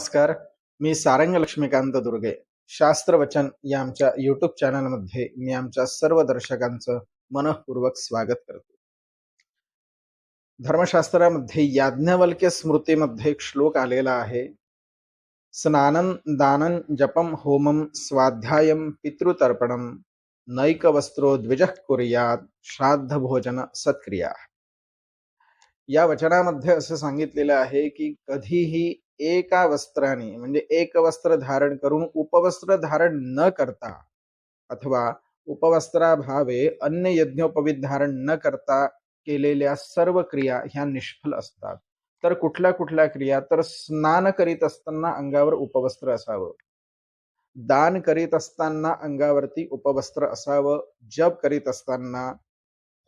नमस्कार. मी सारंग लक्ष्मीकांत दुर्गे. शास्त्रवचन या आमच्या युट्यूब चॅनलमध्ये मी आमच्या सर्व दर्शकांचं मनपूर्वक स्वागत करतो. धर्मशास्त्रामध्ये याज्ञवल्क्य स्मृतीमध्ये एक श्लोक आलेला आहे. स्नानन दानं जपम होमम स्वाध्यायम पितृतर्पणम नैक वस्त्रो द्विजः कुर्यात श्राद्ध भोजन सत्क्रिया. या वचनामध्ये असं सांगितलेलं आहे की कधीही एका वस्त्राने म्हणजे एक वस्त्र धारण करून उपवस्त्र धारण न करता अथवा उपवस्त्राभावे अन्य यज्ञोपवीत धारण न करता केलेल्या सर्व क्रिया ह्या निष्फल असतात. तर कुठल्या कुठल्या क्रिया? तर स्नान करीत असताना अंगावर उपवस्त्र असावं. दान करीत असताना अंगावरती उपवस्त्र असावं. जप करीत असताना,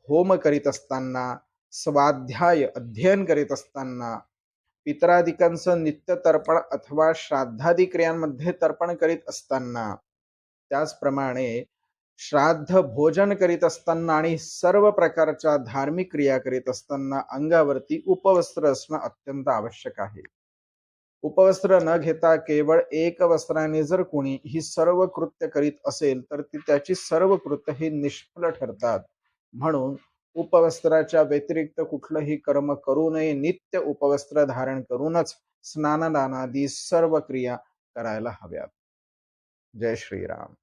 होम करीत असताना, स्वाध्याय अध्ययन करीत असताना पितराधिकांचं नित्य तर्पण अथवा श्राद्धादी क्रियांमध्ये तर्पण करीत असताना. त्याचप्रमाणे श्राद्ध भोजन करीत असताना आणि सर्व प्रकारच्या धार्मिक क्रिया करीत असताना अंगावरती उपवस्त्र असणं अत्यंत आवश्यक आहे. उपवस्त्र न घेता केवळ एक वस्त्राने जर कोणी ही सर्व कृत्य करीत असेल तर ती त्याची सर्व कृत्य ही निष्फल ठरतात. म्हणून उपवस्त्राच्या व्यतिरिक्त कुठलंही कर्म करू नये नित्य उपवस्त्र धारण करूनच स्नानदानादी सर्व क्रिया करायला हव्यात. जय श्रीराम.